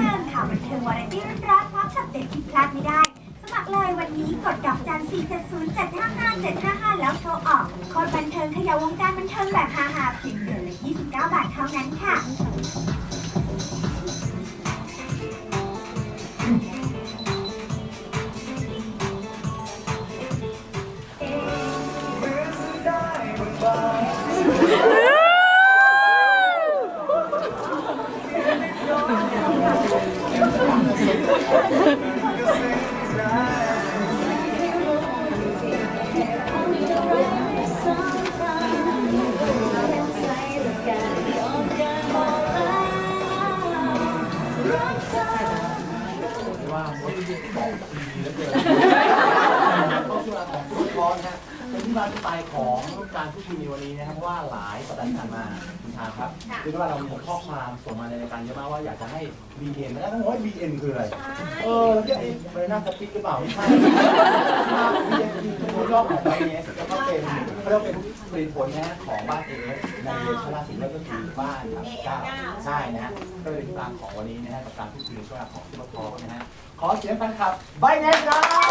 งานข่าวบันเทิงวาไรตี้รักพร้อมช็อตเด็ดที่พลาดไม่ได้ สมัครเลยวันนี้กดดอกจัน4 7 0 7 5 5 7 5 5 แล้วโทรออกโคตบันเทิงขยาวงการบันเทิงแบบฮาฮาเพียงเดือนละ29 บาทเท่านั้นค่ะ ว่ามดที่บอกดีเหลือเกินเข้าสู่วลาของฟุตบอลนะเป็นที่มาที่ไปของการพูดคุยในวันนี้นะครับว่าหลายสัปดาห์ที่ผ่านมาคุณทางครับคือว่าเรามีข้อความส่งมาในรายการเยอะมากว่าอยากจะให้ BN แล้วต้องบอกว่า BN คืออะไร เออแล้วจะเอ๊ะใบหน้าสติ๊กหรือเปล่าไม่ใช่ BN คือตัวย่อของไบ เนสแล้วก็เป็นเขาเรียกว่าเป็นผลิตผลนะของบ้านเอสในชลาศีนแล้วก็คือบ้านครับเก้าใช่นะฮะก็เป็นที่มาของวันนี้นะฮะกับการพูดคุยในช่วงเวลาของซุปเปอร์ทอนะฮะขอเสียงแฟนคลับใบเนสครับ